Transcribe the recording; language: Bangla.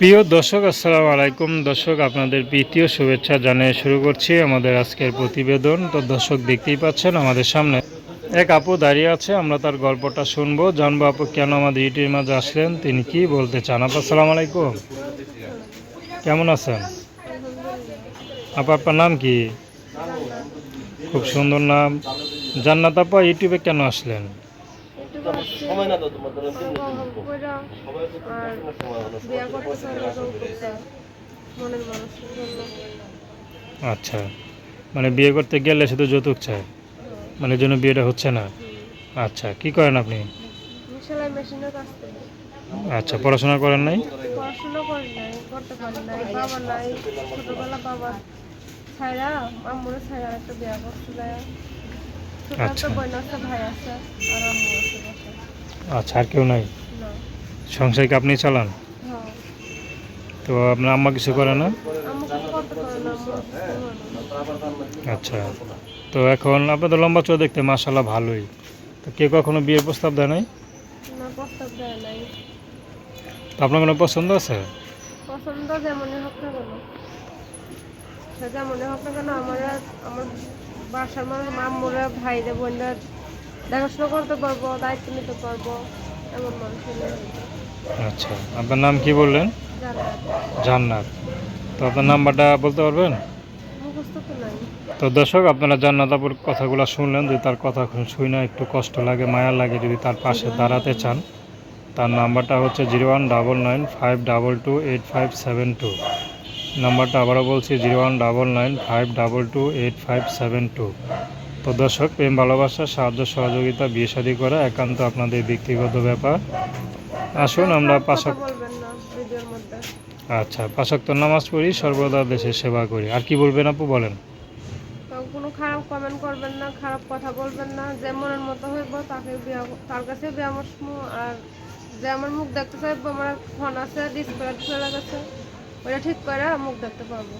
প্রিয় দর্শক, আসসালামু আলাইকুম। দর্শক, আপনাদের প্রীতীয় শুভেচ্ছা জানিয়ে শুরু করছি আমাদের আজকের প্রতিবেদন। তো দর্শক, দেখতেই পাচ্ছেন আমাদের সামনে এক আপু দাঁড়িয়ে আছে। আমরা তার গল্পটা শুনব। জানব আপু, কেন আমাদের ইউটিউবের মাঝে আসলেন? তিনি কি বলতে চান? আপু, আসসালামু আলাইকুম। কেমন আছেন? আপু, আপনার নাম কি? খুব সুন্দর নাম। জান্নাত আপা, ইউটিউবে কেন আসলেন? সময় না তোমার আচ্ছা। মানে বিয়ে করতে গেলে শুধু যৌতুক চায় মানে জন্য বিয়েটা হচ্ছে না? আচ্ছা কি করেন আপনি? আচ্ছা পড়াশোনা করেন নাই? পড়াশোনা করি নাই করতে পারি নাই বাবা নাই ছোটবেলা বাবা ছাইরা আম্মুরে ছাইরা একটা বিয়া করতে ছোট আচ্ছা। একটা বোন আছে ভাই আছে আর আম্মু আছে। বাসায় আচ্ছা আর কেউ নাই? সংসার কি আপনি চালান? তো আপনার আম্মা কিছু করে না। আচ্ছা তো এখন আপনাদের লম্বা চোখ দেখতে মাসাল্লাহ ভালোই। তো কে কখনো বিয়ের প্রস্তাব দেয় নাই? তো আপনার কোনো পছন্দ আছে? পছন্দ যেমনই হোক না কেন। যেমনই হোক না কেন আমার আমার বাসার মানুষ মাম্মুরা ভাইরা বোনরা দেখাশোনা করতে পারব দায়িত্ব নিতে পারব এমন মানুষ আচ্ছা আপনার নাম কি বললেন? জানা জান্নাত। তো আপনার নাম্বারটা বলতে পারবেন? তো তো দর্শক আপনারা জান্নাতাপুর কথাগুলো শুনলেন যদি তার কথা শুই না একটু কষ্ট লাগে মায়া লাগে যদি তার পাশে দাঁড়াতে চান তার নাম্বারটা হচ্ছে zero one double nine five double two eight five seven two. নাম্বারটা আবারও বলছি zero one double nine five double two eight five seven two. তো দর্শক প্রেম ভালোবাসা সাহায্য সহযোগিতা বিয়ে শাদী করা একান্ত আপনাদের ব্যক্তিগত ব্যাপার। আসুন আমরা খারাপ পাশা কথা বলবেন না ভিডিওর মধ্যে। আচ্ছা পাশাক্ত নামাজ পড়ি সর্বদা দেশের সেবা করি। আর কি বলবেন আপু বলেন। কোনো খারাপ কমেন্ট করবেন না খারাপ কথা বলবেন না যে মনের মতো হইব তাকে তার কাছে বসমু আর যে আমার মুখ দেখতে চাইব আমার ফোন আছে ডিসপ্লে চলে গেছে ওটা ঠিক করে মুখ দেখতে পারব।